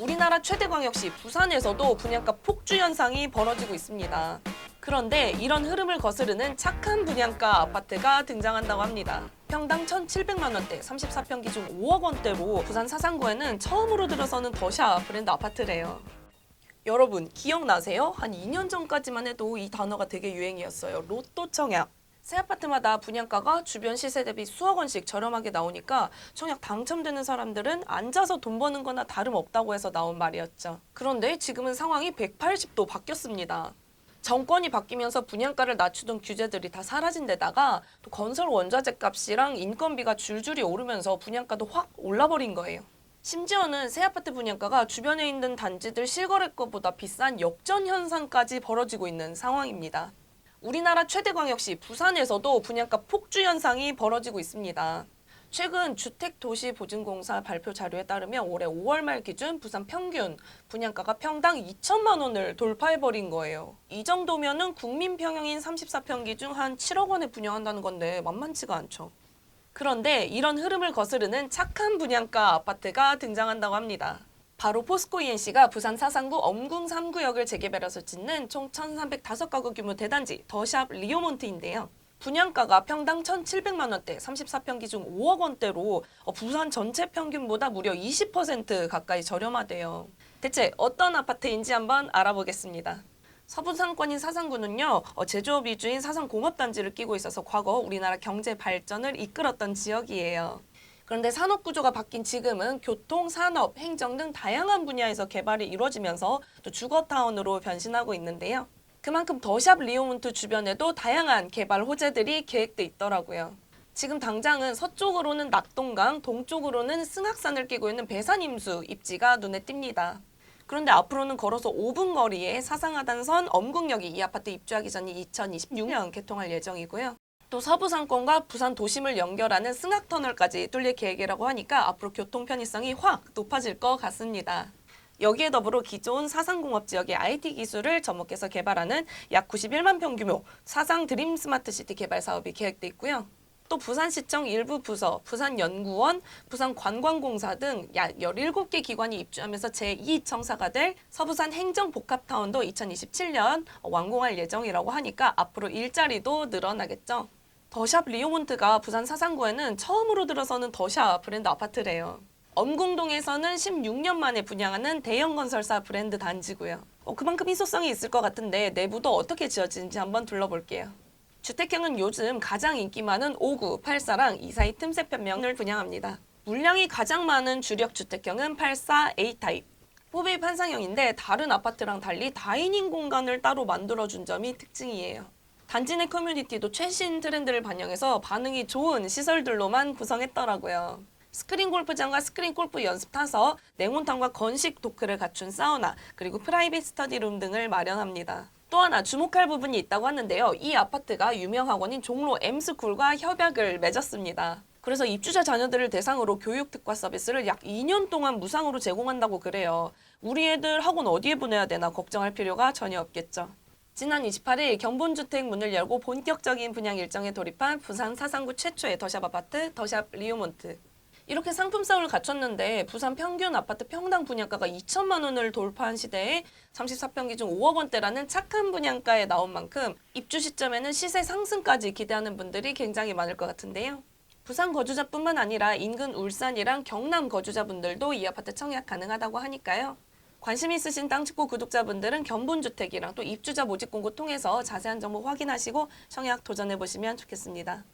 우리나라 최대 광역시 부산에서도 분양가 폭주 현상이 벌어지고 있습니다. 그런데 이런 흐름을 거스르는 착한 분양가 아파트가 등장한다고 합니다. 평당 1,700만 원대, 34평 기준 5억 원대로 부산 사상구에는 처음으로 들어서는 더샵 브랜드 아파트래요. 여러분 기억나세요? 한 2년 전까지만 해도 이 단어가 되게 유행이었어요. 로또 청약. 새 아파트마다 분양가가 주변 시세 대비 수억 원씩 저렴하게 나오니까 청약 당첨되는 사람들은 앉아서 돈 버는 거나 다름없다고 해서 나온 말이었죠. 그런데 지금은 상황이 180도 바뀌었습니다. 정권이 바뀌면서 분양가를 낮추던 규제들이 다 사라진 데다가 또 건설 원자재 값이랑 인건비가 줄줄이 오르면서 분양가도 확 올라버린 거예요. 심지어는 새 아파트 분양가가 주변에 있는 단지들 실거래가보다 비싼 역전 현상까지 벌어지고 있는 상황입니다. 우리나라 최대 광역시 부산에서도 분양가 폭주 현상이 벌어지고 있습니다. 최근 주택도시보증공사 발표 자료에 따르면 올해 5월 말 기준 부산 평균 분양가가 평당 2천만 원을 돌파해버린 거예요. 이 정도면은 국민 평형인 34평 기준 한 7억 원에 분양한다는 건데 만만치가 않죠. 그런데 이런 흐름을 거스르는 착한 분양가 아파트가 등장한다고 합니다. 바로 포스코 ENC가 부산 사상구 엄궁 3구역을 재개발해서 짓는 총 1,305가구 규모 대단지 더샵 리오몬트인데요. 분양가가 평당 1,700만 원대, 34평 기준 5억 원대로 어, 부산 전체 평균보다 무려 20% 가까이 저렴하대요. 대체 어떤 아파트인지 한번 알아보겠습니다. 서부 상권인 사상구는요 어, 제조업 위주인 사상공업단지를 끼고 있어서 과거 우리나라 경제 발전을 이끌었던 지역이에요. 그런데 산업 구조가 바뀐 지금은 교통, 산업, 행정 등 다양한 분야에서 개발이 이루어지면서 또 주거 타운으로 변신하고 있는데요. 그만큼 더샵 리오문트 주변에도 다양한 개발 호재들이 계획돼 있더라고요. 지금 당장은 서쪽으로는 낙동강, 동쪽으로는 승악산을 끼고 있는 배산임수 입지가 눈에 띕니다. 그런데 앞으로는 걸어서 5분 거리에 사상하단선 엄궁역이 이 아파트 입주하기 전인 2026년 개통할 예정이고요. 또 서부 상권과 부산 도심을 연결하는 승악터널까지 뚫릴 계획이라고 하니까 앞으로 교통 편의성이 확 높아질 것 같습니다. 여기에 더불어 기존 사상공업 지역의 IT 기술을 접목해서 개발하는 약 91만 평 규모 사상 드림 스마트 시티 개발 사업이 계획돼 있고요. 또 부산시청 일부 부서, 부산연구원, 부산관광공사 등 약 17개 기관이 입주하면서 제2청사가 될 서부산 행정복합타운도 2027년 완공할 예정이라고 하니까 앞으로 일자리도 늘어나겠죠. 더샵 리오몬트가 부산 사상구에는 처음으로 들어서는 더샵 브랜드 아파트래요. 엄궁동에서는 16년 만에 분양하는 대형 건설사 브랜드 단지고요. 어, 그만큼 희소성이 있을 것 같은데 내부도 어떻게 지어지는지 한번 둘러볼게요. 주택형은 요즘 가장 인기 많은 5구, 84랑 이 사이 틈새 편명을 분양합니다. 물량이 가장 많은 주력 주택형은 84 A 타입. 포베이 판상형인데 다른 아파트랑 달리 다이닝 공간을 따로 만들어준 점이 특징이에요. 단지 내 커뮤니티도 최신 트렌드를 반영해서 반응이 좋은 시설들로만 구성했더라고요. 스크린 골프장과 스크린 골프 연습 타서 냉온탕과 건식 도크를 갖춘 사우나 그리고 프라이빗 스터디룸 등을 마련합니다. 또 하나 주목할 부분이 있다고 하는데요. 이 아파트가 유명 학원인 종로 M스쿨과 협약을 맺었습니다. 그래서 입주자 자녀들을 대상으로 교육 특화 서비스를 약 2년 동안 무상으로 제공한다고 그래요. 우리 애들 학원 어디에 보내야 되나 걱정할 필요가 전혀 없겠죠. 지난 28일 견본주택 문을 열고 본격적인 분양 일정에 돌입한 부산 사상구 최초의 더샵 아파트 더샵 리오몬트. 이렇게 상품성을 갖췄는데 부산 평균 아파트 평당 분양가가 2천만 원을 돌파한 시대에 34평 기준 5억 원대라는 착한 분양가에 나온 만큼 입주 시점에는 시세 상승까지 기대하는 분들이 굉장히 많을 것 같은데요. 부산 거주자뿐만 아니라 인근 울산이랑 경남 거주자분들도 이 아파트 청약 가능하다고 하니까요. 관심 있으신 땅집고 구독자분들은 견본주택이랑 또 입주자 모집 공고 통해서 자세한 정보 확인하시고 청약 도전해 보시면 좋겠습니다.